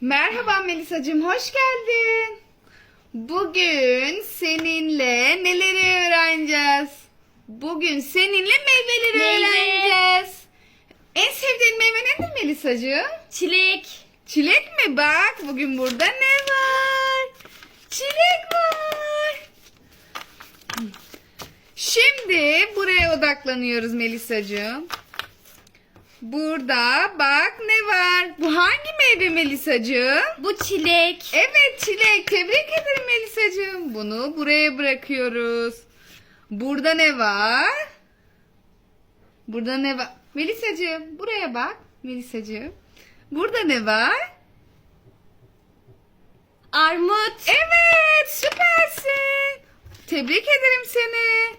Merhaba Melisacığım, hoş geldin. Bugün seninle neleri öğreneceğiz? Bugün seninle meyveleri Meyve. öğreneceğiz. En sevdiğin meyve nedir Melisacığım? Çilek. Çilek mi? Bak bugün burada ne var? Çilek var. Şimdi buraya odaklanıyoruz Melisacığım. Burada bak ne var? Bu hangi meyve Melisacığım? Bu çilek. Evet çilek. Tebrik ederim Melisacığım. Bunu buraya bırakıyoruz. Burada ne var? Burada ne var? Melisacığım buraya bak. Melisacığım. Burada ne var? Armut. Evet süpersin. Tebrik ederim seni.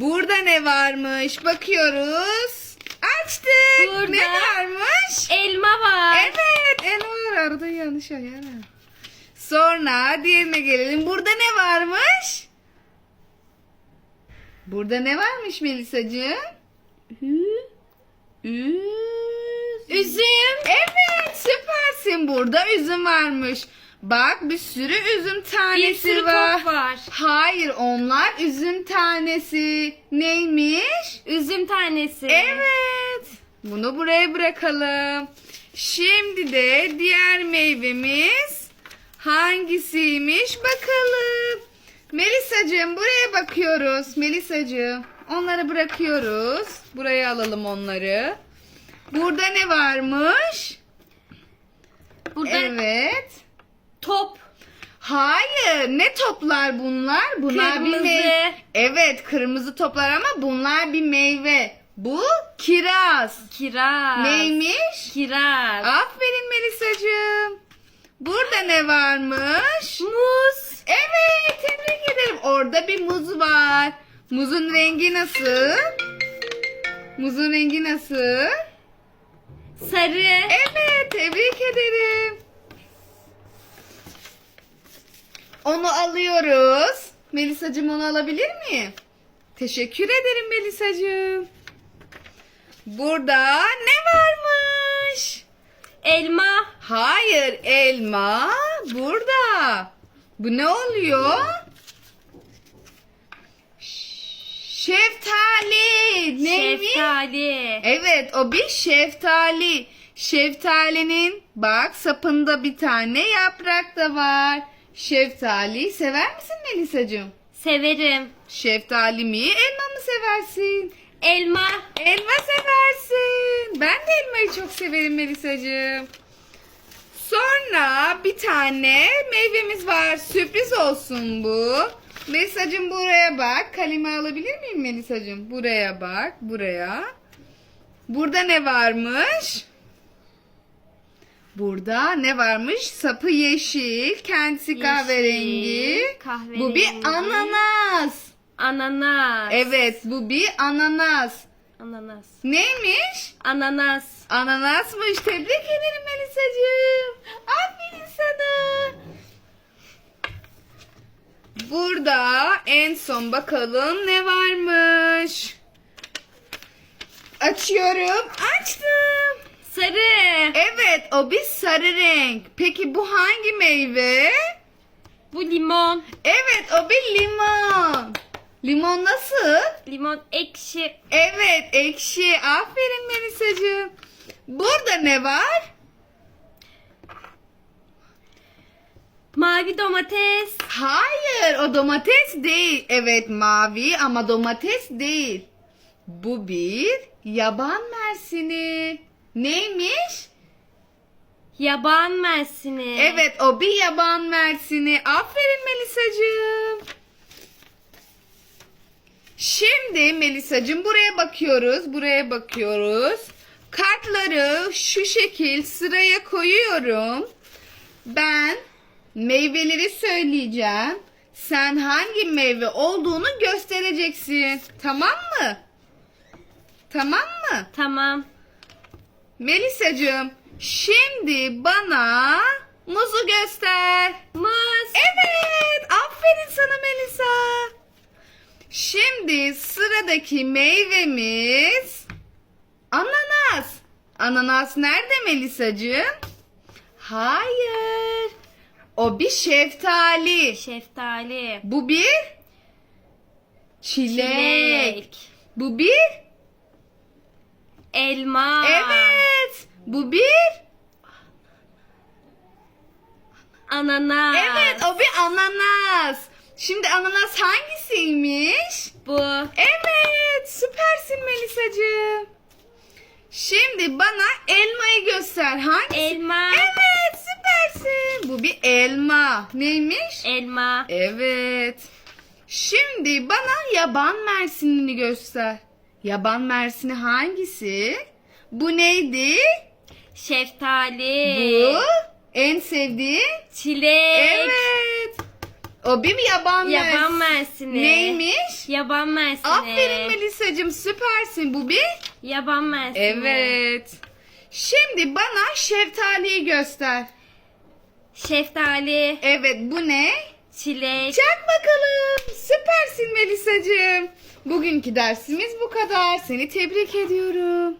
Burada ne varmış? Bakıyoruz. Açtık. Burada- Ne varmış? Elma var. Evet elma var. Arada yanlış ayar. Sonra diğerine gelelim. Burada ne varmış? Burada ne varmış Melisacığım? Üzüm. Üzüm. Evet süpersin. Burada üzüm varmış. Bak bir sürü üzüm Bir tanesi sürü var. top var. Hayır onlar üzüm tanesi. Neymiş? Üzüm tanesi. Evet. Bunu buraya bırakalım. Şimdi de diğer meyvemiz hangisiymiş bakalım. Melisacığım buraya bakıyoruz. Melisacığım onları bırakıyoruz. Buraya alalım onları. Burada ne varmış? Burada Evet. Top. Hayır. Ne toplar bunlar? Bunlar bir Kırmızı. meyve. Evet, kırmızı toplar ama bunlar bir meyve. Bu kiraz. Kiraz. Neymiş? Kiraz. Aferin Melisacığım. Burada ne varmış? Muz. Evet, tebrik ederim. Orada bir muz var. Muzun rengi nasıl? Muzun rengi nasıl? Sarı. Evet, tebrik ederim. Onu alıyoruz. Melisacığım onu alabilir miyim? Teşekkür ederim Melisacığım. Burada ne varmış? Elma. Hayır, elma burada. Bu ne oluyor? Şeftali. Neymiş? Şeftali. Evet o bir şeftali. Şeftalinin bak sapında bir tane yaprak da var. Şeftali sever misin Melisacığım? Severim. Şeftali mi elma mı seversin? Elma. Elma seversin. Ben de elmayı çok severim Melisacığım. Sonra bir tane meyvemiz var. Sürpriz olsun bu. Melisacığım buraya bak. Kalemi alabilir miyim Melisacığım? Buraya bak. Buraya. Burada ne varmış? Burada ne varmış? Sapı yeşil, kendisi Yeşil, kahverengi. Bu bir kahverengi. ananas. Ananas. Evet, bu bir ananas. Ananas. Neymiş? Ananas. Ananasmış. Tebrik ederim Melisacığım. Aferin sana. Burada en son bakalım ne varmış. Açıyorum. Açtım. Sarı. Evet o bir sarı renk. Peki bu hangi meyve? Bu limon. Evet o bir limon. Limon nasıl? Limon ekşi. Evet ekşi. Aferin Melisacığım. Burada ne var? Mavi domates. Hayır o domates değil. Evet mavi ama domates değil. Bu bir yaban mersini. Neymiş? Yaban mersini. Evet o bir yaban mersini. Aferin Melisacığım. Şimdi Melisacığım buraya bakıyoruz. Buraya bakıyoruz. Kartları şu şekil sıraya koyuyorum. Ben meyveleri söyleyeceğim. Sen hangi meyve olduğunu göstereceksin. Tamam mı? Tamam mı? Tamam. Melisacığım şimdi bana muzu göster. Muz. Evet aferin sana Melisa. Şimdi sıradaki meyvemiz ananas. Ananas nerede Melisacığım? Hayır. O bir şeftali. Şeftali. Bu bir çilek. Çilek. Bu bir Elma. evet. Bu bir Ananas. evet. O bir ananas. Şimdi ananas hangisiymiş? Bu. Evet, süpersin Melisacığım. Şimdi bana elmayı göster. Hangisi? Elma. Evet, süpersin. Bu bir elma. Neymiş? Elma. Evet. Şimdi bana yaban mersinini göster. Yaban mersini hangisi? Bu neydi? Şeftali. Bu en sevdiğin? Çilek. Evet. O bir yaban mersini. Yaban mersini. Neymiş? Yaban mersini. Aferin Melisa'cığım süpersin. Bu bir? Yaban mersini. Evet. Şimdi bana şeftaliyi göster. Şeftali. Evet bu ne? Çilek. Çak bakalım. Süpersin Melisa'cığım. Bugünkü dersimiz bu kadar. Seni tebrik ediyorum.